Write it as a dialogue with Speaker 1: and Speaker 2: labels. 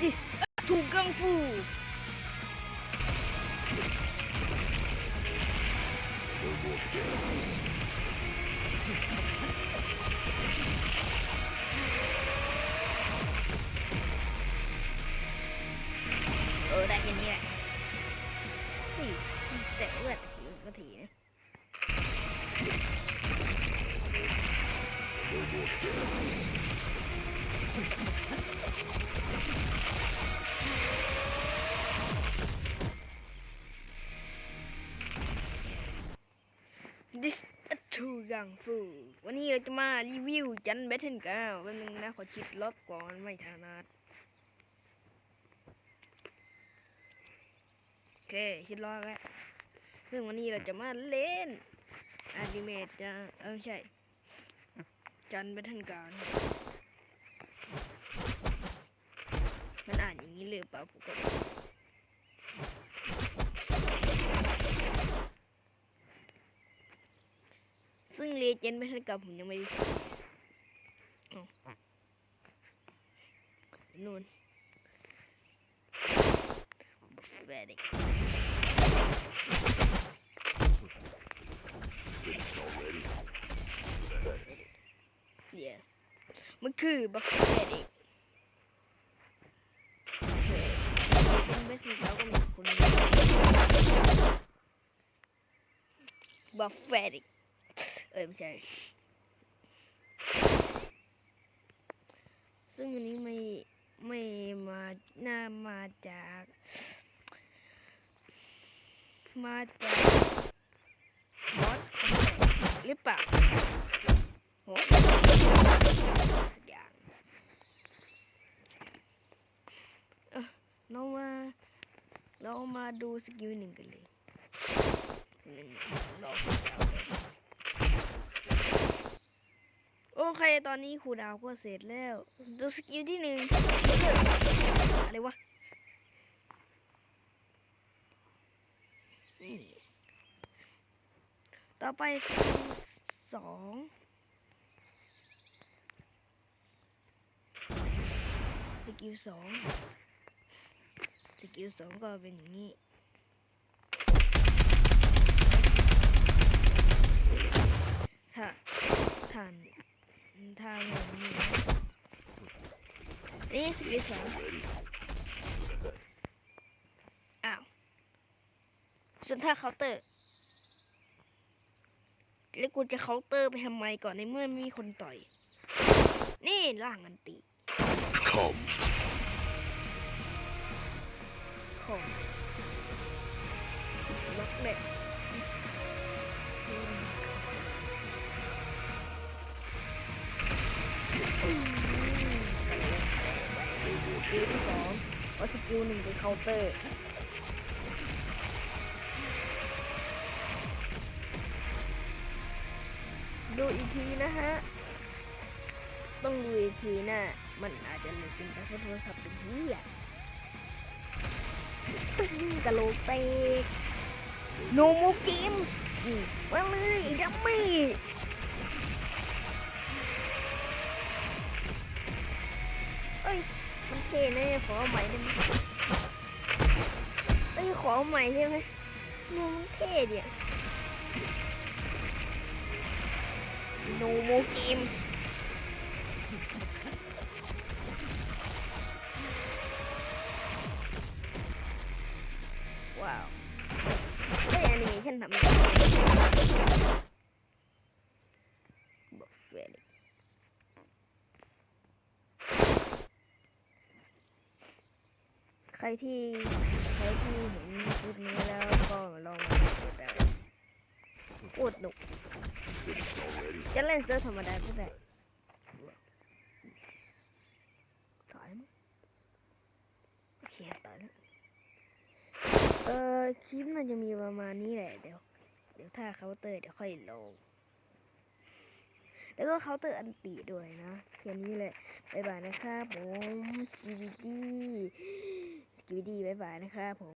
Speaker 1: this ถูกกังฟูเออได้แค่นี้แห ละนี่แต่เลือดทีก็ทีนะ This is too young fool วันนี้เราจะมารีวิวจันแบทเทนเก้าวันนึงนะ ขอชิดรอบก่อนไม่ถนัดโอเค ชิดรอบแล้วซึ่งวันนี้เราจะมาเล่นอนิเมตจะเออไม่ใช่ จันแบทเทนเก้านะ มันอ่านอย่างนี้เลยเปล่าผมก็ซึ่งเลเจนด์ไม่ทันกับผมยังไม่ได้ซื้ออ้าวนู่นแฟดิเดี๋ยมันคือบัฟเฟดิก บัฟเฟดิกเอ้ยไม่ใช่ ซึ่งอันนี้ไม่ไม่มาน่ามาจาก มาจากบอสหรือเปล่าโหสักอย่างเอ้อเรามาเรามาดูสกิลหนึ่งกันเลยหนึ่งราโเคตอนนี้ครูดาวก็เสร็จแล้ว ดูสกิลที่หนึ่งอะไรวะต่อไปสกิลสองสกิลสองสกิลสองก็เป็นอย่างนี้ถ้าท่าน ทางนี้นะนี่สิบสองอ้าวส่วนถ้าเคาน์เตอร์ แล้วกูจะเคาน์เตอร์ไปทำไมก่อนในเมื่อไม่มีคนต่อย นี่ล่างอันติ
Speaker 2: Come.
Speaker 1: กิลที่สองเอาสกิลหนึ่งเป็นเคาน์เตอร์ดูอีกทีนะฮะ ต้องดูอีกทีนะมันอาจจะหลุดเป็นการใช้โทรศัพท์เป็นที่อะตึ้งกะโหลกเตกโนโมเกมมาเลยดัมมี่เอ้ย เท่แน่ขอใหม่ได้ไหมเอ้ยขอใหม่ใช่ไหมมันเท่เดียวโนโมเกมว้าวเอ้ยแอนิเมชันทำได้บอกเฟรดิใค รที่ใครที่เห็นคลิปนี้แล้วก็ลองมาดูได้โคตรหนุกจะเล่นเซิร์ฟธรรมดาก็ได้ถอยมั้งโอเคตอยแล้วเออคลิปน่าจะมีประมาณนี้แหละเดี๋ยว เดี๋ยวถ้าเคาน์เตอร์เดี๋ยวค่อยลงแล้วก็เคาน์เตอร์อันตีด้วยนะแค่นี้แหละบ๊ายบายนะครับผมสกิวิดี้ สกิวดี้บายบายนะครับผม